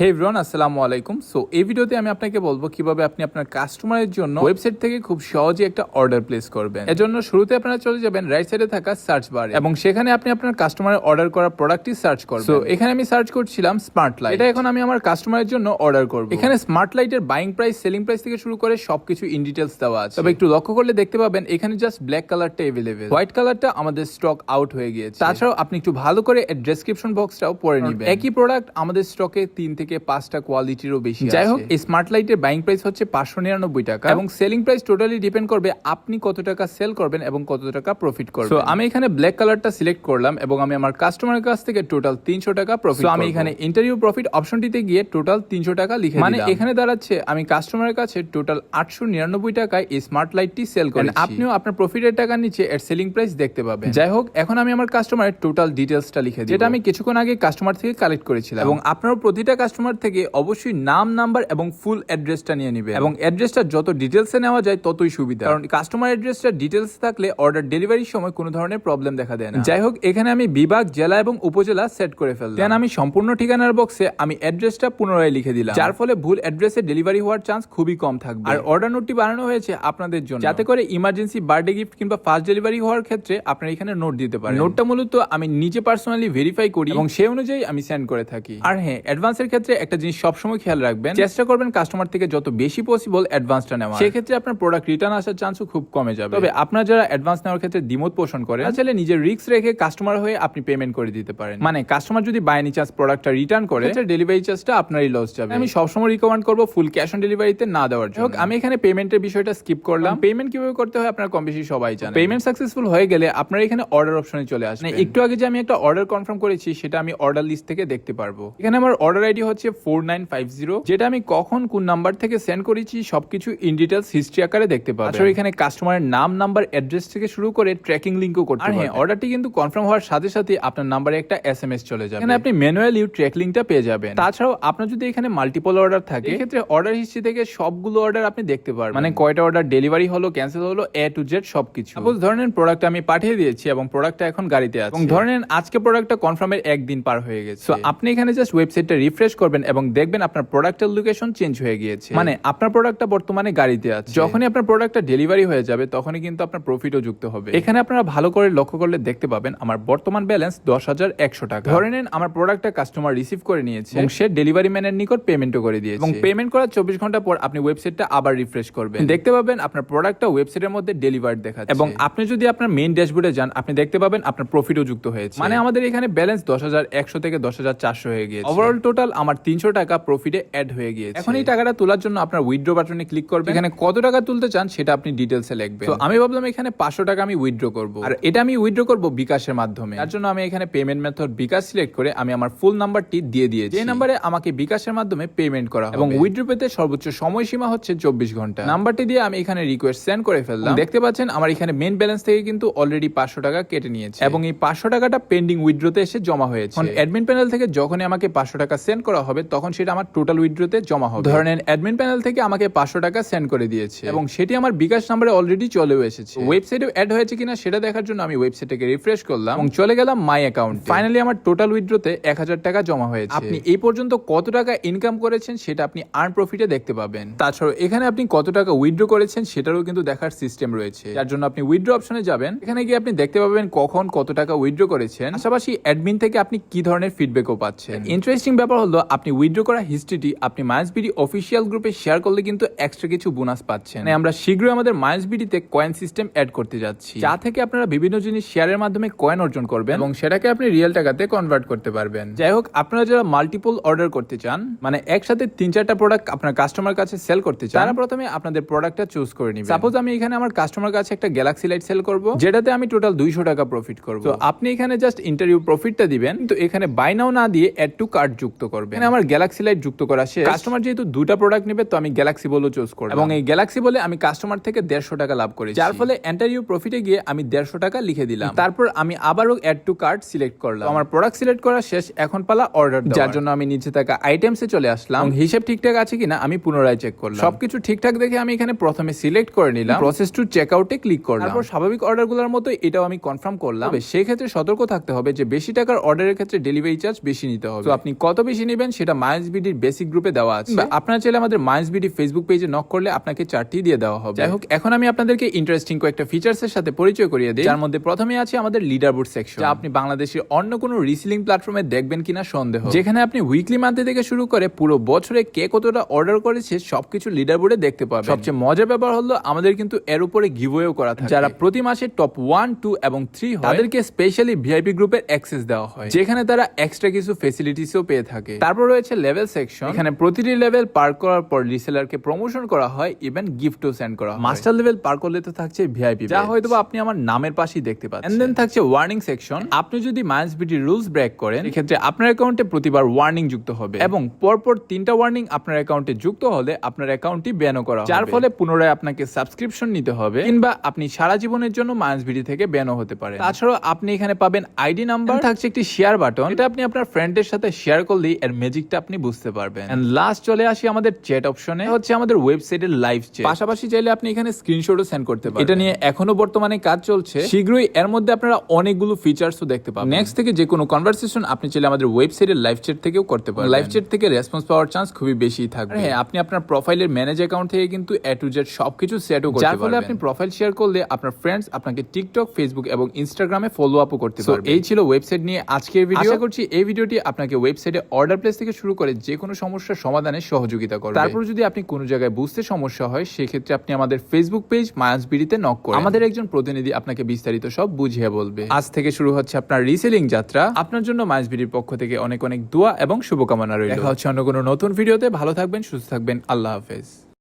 হে everyone আসসালামু আলাইকুম। So এই ভিডিওতে আমি আপনাকে বলব কীভাবে আপনি আপনার কাস্টমারের জন্য ওয়েবসাইট থেকে খুব সহজে একটা অর্ডার প্লেস করবেন। এর জন্য শুরুতে আপনারা চলে যাবেন রাইট সাইডে থাকা সার্চ বারে এবং সেখানে আপনি আপনার কাস্টমারের অর্ডার করা প্রোডাক্টটি সার্চ করবেন। সো এখানে আমি সার্চ করছিলাম স্মার্ট লাইট এটা এখন আমি আমার কাস্টমারের জন্য অর্ডার করব। এখানে স্মার্ট লাইটের বাইং প্রাইস সেলিং প্রাইস থেকে শুরু করে সবকিছু ইন ডিটেলস দেওয়া আছে। তবে একটু লক্ষ্য করলে দেখতে পাবেন এখানে জাস্ট ব্ল্যাক কালারটা এভেলেবেল হোয়াইট কালারটা আমাদের স্টক আউট হয়ে গিয়েছে। তাছাড়াও আপনি একটু ভালো করে ডেসক্রিপশন বক্সটাও পড়ে নিবেন। একই প্রোডাক্ট আমাদের স্টকে তিন থেকে পাঁচটা কোয়ালিটিরও বেশি যাই হোক এই স্মার্ট লাইটের বাইং প্রাইস হচ্ছে পাঁচশো নিরানব্বই টাকা। এবং সেলিং প্রাইস টোটালি ডিপেন্ড করবে আপনি কত টাকা সেল করবেন এবং কত টাকা প্রফিট করবেন। So, আমি এখানে ব্ল্যাক কালারটা সিলেক্ট করলাম এবং আমি আমার কাস্টমারের কাছ থেকে টোটাল তিনশো টাকা প্রফিট আমি এখানে ইন্টারভিউ প্রফিট অপশনটিতে গিয়ে টোটাল তিনশো টাকা লিখে মানে এখানে দাঁড়াচ্ছে আমি কাস্টমারের কাছে টোটাল আটশো নিরানব্বই টাকায় এই স্মার্ট লাইটটি সেল করেন আপনিও আপনার প্রফিটের টাকা নিচে এর সেলিং প্রাইস দেখতে পাবেন। যাই হোক এখন আমি আমার কাস্টমারের টোটাল ডিটেলসটা লিখে দিই যেটা আমি কিছুক্ষণ আগে কাস্টমার থেকে কালেক্ট করেছিলাম। এবং আপনারও প্রতিটা কাস্টমার থেকে অবশ্যই নাম নাম্বার এবং ফুল অ্যাড্রেসটা নিয়ে নিবে। এবং অ্যাড্রেসটা যত ডিটেলসে নেওয়া যায়, ততই সুবিধা। কারণ কাস্টমার অ্যাড্রেসটা ডিটেলস থাকলে অর্ডার ডেলিভারির সময় কোনো ধরনের প্রবলেম দেখা দেয় না। যাই হোক, এখানে আমি বিভাগ, জেলা এবং উপজেলা সেট করে ফেললাম। দেন আমি সম্পূর্ণ ঠিকানার বক্সে আমি অ্যাড্রেসটা পুনরায় লিখে দিলাম। যার ফলে ভুল অ্যাড্রেসে ডেলিভারি হওয়ার চান্স খুবই কম থাকবে। আর অর্ডার নোটটি বানানো হয়েছে আপনাদের জন্য। যাতে করে ইমার্জেন্সি বার্থডে গিফট কিংবা ফাস্ট ডেলিভারি হওয়ার ক্ষেত্রে আপনারা এখানে নোট দিতে পারেন। নোটটা মূলত আমি নিজে পার্সোনালি ভেরিফাই করি এবং সেই অনুযায়ী আমি সেন্ড করে থাকি। আর হ্যাঁ অ্যাডভান্সের ক্ষেত্রে একটা জিনিস সবসময় খেয়াল রাখবেন চেষ্টা করবেন কাস্টমার থেকে যত বেশি পসিবল অ্যাডভান্সটা নেওয়া সেক্ষেত্রে আপনার প্রোডাক্ট রিটার্ন আসার চান্সও খুব কমে যাবে। তবে আপনার যারা অ্যাডভান্স নেওয়ার ক্ষেত্রে দ্বিমত পোষণ করে আসলে নিজের রিস্ক রেখে কাস্টমার হয়ে আপনি পেমেন্ট করে দিতে পারেন। মানে কাস্টমার যদি বাই এনি চান্স প্রোডাক্টটা রিটার্ন করে ডেলিভারি চার্জটা আপনারই লস যাবে। আমি সবসময় রিকমেন্ড করব ফুল ক্যাশ অন ডেলিভারিতে না দেওয়ার জন্য। আমি এখানে পেমেন্টের বিষয়টা স্কিপ করলাম। পেমেন্ট কীভাবে করতে হয় আপনার কম বেশি সবাই জানেন। পেমেন্ট সাকসেসফুল হয়ে গেলে আপনার এখানে অর্ডার অপশনে চলে আসবে মানে একটু আগে যে আমি একটা অর্ডার কনফার্ম করেছি সেটা আমি অর্ডার লিস্ট থেকে দেখতে পারব। এখানে আমার অর্ডার আইডি হচ্ছে ফোর নাইন ফাইভ জিরো যেটা আমি কখন কোন নাম্বার থেকে সেন্ড করেছি সবকিছু ইন ডিটেলস হিস্ট্রি আকারে দেখতে পাবো আসলে এখানে কাস্টমারের নাম নাম্বার অ্যাড্রেস থেকে শুরু করে ট্র্যাকিং লিঙ্কও করতে আর হ্যাঁ অর্ডারটি কিন্তু কনফার্ম হওয়ার সাথে সাথে আপনার নাম্বারে একটা এস এম এস চলে যাবে। এখানে আপনি ম্যানুয়ালি ট্র্যাক লিঙ্কটা পেয়ে যাবেন। তাছাড়াও আপনার যদি এখানে মাল্টিপল অর্ডার থাকে এক্ষেত্রে অর্ডার হিস্ট্রি থেকে সবগুলো অর্ডার আপনি দেখতে পারবেন। মানে কয়টা অর্ডার ডেলিভারি হলো ক্যান্সেল হলো এ টু জেড সবকিছু। সাপোজ ধরেন প্রোডাক্ট আমি পাঠিয়ে দিয়েছি এবং প্রোডাক্টটা এখন গাড়িতে আছে। এবং ধরেন আজকে প্রোডাক্টটা কনফার্মের একদিন পার হয়ে গেছে। আপনি এখানে জাস্ট ওয়েবসাইটটা রিফ্রেশ করবেন এবং দেখবেন আপনার প্রোডাক্টের লোকেশন চেঞ্জ হয়ে গিয়েছে। মানে আপনার প্রোডাক্টটা বর্তমানে গাড়িতে আছে। যখনই আপনার প্রোডাক্টটা ডেলিভারি হয়ে যাবে তখনই কিন্তু আপনার প্রফিটও যুক্ত হবে। এখানে আপনারা ভালো করে লক্ষ্য করলে দেখতে পাবেন আমার বর্তমান ব্যালেন্স দশ হাজার একশো টাকা। ধরে নেন আমার প্রোডাক্টটা কাস্টমার রিসিভ করে নিয়েছে এবং সে ডেলিভারি ম্যানের নিকট পেমেন্টও করে দিয়েছে। এবং পেমেন্ট করার চব্বিশ ঘণ্টা পর আপনি ওয়েবসাইটটা আবার রিফ্রেশ করবেন। দেখতে পাবেন আপনার প্রোডাক্টটা ওয়েবসাইটের মধ্যে ডেলিভার্ড দেখাচ্ছে। এবং আপনি যদি আপনার মেইন ড্যাশবোর্ডে যান আপনি দেখতে পাবেন আপনার প্রফিটও যুক্ত হয়েছে। মানে আমাদের এখানে ব্যালেন্স দশ হাজার একশো থেকে দশ হাজার চারশো হয়ে গিয়েছে। ওভারঅল টোটাল আমার তিনশো টাকা প্রফিটে অ্যাড হয়ে গিয়েছে। এখন এই টাকাটা তোলার জন্য আপনার উইথড্র বাটনে ক্লিক করবেন। এখানে কত টাকা তুলতে চান সেটা আপনি ডিটেলসে লিখবেন। তো আমি ভাবলাম এখানে পাঁচশো টাকা আমি উইথড্র করব। আর এটা আমি উইথড্র করব বিকাশের মাধ্যমে। তার জন্য আমি এখানে পেমেন্ট মেথড বিকাশ সিলেক্ট করে আমি আমার ফুল নাম্বারটি দিয়ে দিয়েছি। যে নাম্বারে আমাকে বিকাশের মাধ্যমে পেমেন্ট করা এবং উইথড্র পেতে সর্বোচ্চ সময়সীমা হচ্ছে চব্বিশ ঘণ্টা। নাম্বারটি দিয়ে আমি এখানে রিকোয়েস্ট সেন্ড করে ফেললাম। দেখতে পাচ্ছেন আমার এখানে মেন ব্যালেন্স থেকে কিন্তু অলরেডি পাঁচশো টাকা কেটে নিয়েছে। এবং এই পাঁচশো টাকাটা পেন্ডিং উইথড্রোতে এসে জমা হয়েছে। অ্যাডমিন প্যানেল থেকে যখনই আমাকে পাঁচশো টাকা সেন্ড করা হবে তখন সেটা আমার টোটাল উইথড্রোতে জমা হবে। ধরেন অ্যাডমিন প্যানেল থেকে আমাকে পাঁচশো টাকা সেন্ড করে দিয়েছে। এবং সেটি আমার বিকাশ নাম্বারে অলরেডি চলেও এসেছে। ওয়েবসাইটে অ্যাড হয়েছে কিনা সেটা দেখার জন্য আমি ওয়েবসাইটকে রিফ্রেশ করলাম। এবং চলে গেলাম মাই অ্যাকাউন্ট ফাইনালি আমার টোটাল উইথড্রোতে এক হাজার টাকা জমা হয়েছে। আপনি এই পর্যন্ত কত টাকা ইনকাম করেছেন সেটা আপনি আর্ন প্রফিটে দেখতে পাবেন। তাছাড়াও এখানে আপনি কত টাকা উইথড্র করেছেন সেটারও কিন্তু দেখার সিস্টেম রয়েছে। যার জন্য আপনি উইথড্র অপশনে যাবেন। এখানে গিয়ে আপনি দেখতে পাবেন কখন কত টাকা উইথড্র করেছেন। পাশাপাশি অ্যাডমিন থেকে আপনি কি ধরনের ফিডব্যাকও পাচ্ছেন। ইন্টারেস্টিং ব্যাপার হলো আপনি উইথড্র করা হিস্ট্রিটি আপনি মায়াসবিডি অফিসিয়াল গ্রুপে শেয়ার করলে কিন্তু এক্সট্রা কিছু বোনাস পাচ্ছেন। মানে আমরা শীঘ্রই আমাদের মায়াসবিডিতে কয়েন সিস্টেম অ্যাড করতে যাচ্ছি। যা থেকে আপনারা বিভিন্ন জিনিস শেয়ারের মাধ্যমে কয়েন অর্জন করবেন এবং সেটাকে আপনি রিয়েল টাকাতে কনভার্ট করতে পারবেন। যাই হোক, আপনারা যারা মাল্টিপল অর্ডার করতে চান মানে একসাথে তিন চারটা প্রোডাক্ট আপনার কাস্টমার কাছে সেল করতে চান, তারা প্রথমে আপনাদের প্রোডাক্টটা চুজ করে নিবেন। সাপোজ আমি এখানে আমার কাস্টমার কাছে একটা গ্যালাক্সি লাইট সেল করব, যেটাতে আমি টোটাল দুইশো টাকা প্রফিট করব। তো আপনি এখানে জাস্ট ইন্টারভিউ প্রফিটটা দিবেন, কিন্তু এখানে বাই নাও না দিয়ে অ্যাড টু কার্ড যুক্ত করবেন। এখানে আমার গ্যালাক্সি লাইট যুক্ত করা শেষ কাস্টমার যেহেতু দুটা প্রোডাক্ট নেবে তো আমি গ্যালাক্সি বলে চুজ করব এবং এই গ্যালাক্সি বলে আমি কাস্টমার থেকে দেড়শো টাকা লাভ করি যার ফলে ইন্টারভিউ প্রফিটে গিয়ে আমি দেড়শো টাকা লিখে দিলাম। তারপর আমি আবারও অ্যাড টু কার্ড সিলেক্ট করলাম। আমার প্রোডাক্ট সিলেক্ট করা শেষ এখন পালা অর্ডার যার জন্য আমি নিচে থাকা আইটেমসে চলে আসলাম। হিসেব ঠিকঠাক আছে কিনা আমি পুনরায় চেক করলাম। সবকিছু ঠিকঠাক দেখে আমি এখানে প্রথমে সিলেক্ট করে নিলাম। প্রসেস টু চেক আউটে ক্লিক করলাম। তারপর স্বাভাবিক অর্ডারগুলোর মতো এটাও আমি কনফার্ম করলাম। তবে সেক্ষেত্রে সতর্ক থাকতে হবে যে বেশি টাকার অর্ডারের ক্ষেত্রে ডেলিভারি চার্জ বেশি নিতে হবে। তো আপনি কত বেশি নেবেন করবেন সেটা মাইন্স বিডির বেসিক গ্রুপে দেওয়া আছে। আপনারা চাইলে আমাদের মাইন্স বিডি ফেসবুক পেজে নক করলে আপনাকে চারটি দিয়ে দেওয়া হবে। যাই হোক এখন আমি আপনাদেরকে ইন্টারেস্টিং কয়েকটা ফিচার্স এর সাথে পরিচয় করিয়ে দিই। যার মধ্যে প্রথমে আছে আমাদের লিডার বোর্ড সেকশন যা আপনি বাংলাদেশের অন্য কোনো রিসিলিং প্ল্যাটফর্মে দেখবেন কিনা সন্দেহ। যেখানে আপনি উইকলি মান্থলি থেকে শুরু করে পুরো বছরে কে কতটা অর্ডার করেছে সবকিছু লিডার বোর্ডে দেখতে পাবেন। সবচেয়ে মজার ব্যাপার হলো আমাদের কিন্তু এর উপরে গিভওয়েও করা থাকে। যারা প্রতি মাসে টপ ওয়ান টু এবং থ্রি তাদেরকে স্পেশালি ভিআইপি গ্রুপের অ্যাক্সেস দেওয়া হয়। যেখানে তারা এক্সট্রা কিছু ফেসিলিটিসও পেয়ে থাকে। তারপর রয়েছে লেভেল সেকশন এখানে প্রতিটি লেভেল পার করার পর রিসেলারকে প্রমোশন করা হয় ইভেন গিফটও সেন্ড করা হয়। মাস্টার লেভেল পার করলে তো থাকছে ভিআইপি যা হয়তো আপনি আমার নামের পাশেই দেখতে পাচ্ছেন। দেন থাকছে ওয়ার্নিং সেকশন আপনি যদি মাইন্স বিটি রুলস ব্রেক করেন এক্ষেত্রে আপনার অ্যাকাউন্টে প্রতিবার ওয়ার্নিং যুক্ত হবে। এবং পরপর তিনটা ওয়ার্নিং আপনার অ্যাকাউন্টে যুক্ত হলে আপনার অ্যাকাউন্টটি ব্যানও করা হবে। যার ফলে পুনরায় আপনাকে সাবস্ক্রিপশন নিতে হবে কিংবা আপনি সারা জীবনের জন্য মাইন্স বিটি থেকে ব্যানও হতে পারে তাছাড়াও আপনি এখানে পাবেন আইডি নাম্বার থাকছে একটি শেয়ার বাটন এটা আপনি আপনার ফ্রেন্ডের সাথে শেয়ার করলেই এর ম্যাজিকটা আপনি বুঝতে পারবেন। এন্ড লাস্ট চলে আসি আমাদের চ্যাট অপশনে হচ্ছে আমাদের ওয়েবসাইটের লাইভ চ্যাট পাশাপাশি চাইলে আপনি এখানে স্ক্রিনশটও সেন্ড করতে পারেন এটা নিয়ে এখনও বর্তমানে কাজ চলছে। শীঘ্রই এর মধ্যে আপনারা অনেকগুলো ফিচার্সও দেখতে পাবেন। নেক্সট থেকে যে কোনো কনভারসেশন আপনি চাইলে আমাদের ওয়েবসাইটের লাইভ চ্যাট থেকেও করতে পারেন লাইভ চ্যাট থেকে রেসপন্স পাওয়ার চান্স খুবই বেশি থাকবে। হ্যাঁ আপনি আপনার প্রোফাইলের ম্যানেজ অ্যাকাউন্ট থেকে কিন্তু এ টু জেড সবকিছু সেটও করতে পারবেন যার ফলে আপনি প্রোফাইল শেয়ার করলে আপনার ফ্রেন্ডস আপনাকে টিকটক ফেসবুক এবং ইনস্টাগ্রামে ফলো আপও করতে পারবে। এই ছিল ওয়েবসাইট নিয়ে আজকের ভিডিও আশা করছি এই ভিডিওটি আপনাকে ওয়েবসাইটে অর্ডার প্লেস থেকে শুরু করে যে কোনো সমস্যার সমাধানে সহযোগিতা করবে। তারপর যদি আপনি কোনো জায়গায় বুঝতে সমস্যা হয় সেক্ষেত্রে আপনি আমাদের ফেসবুক পেজ মায়াস বিডিতে নক করে আমাদের একজন প্রতিনিধি আপনাকে বিস্তারিত সব বুঝিয়ে বলবে। আজ থেকে শুরু হচ্ছে আপনার রিসেলিং যাত্রা। আপনার জন্য মায়াস বিডির পক্ষ থেকে অনেক অনেক দোয়া এবং শুভকামনা রয়েছে দেখা হচ্ছে অন্য কোনো নতুন ভিডিওতে। ভালো থাকবেন সুস্থ থাকবেন। আল্লাহ হাফেজ।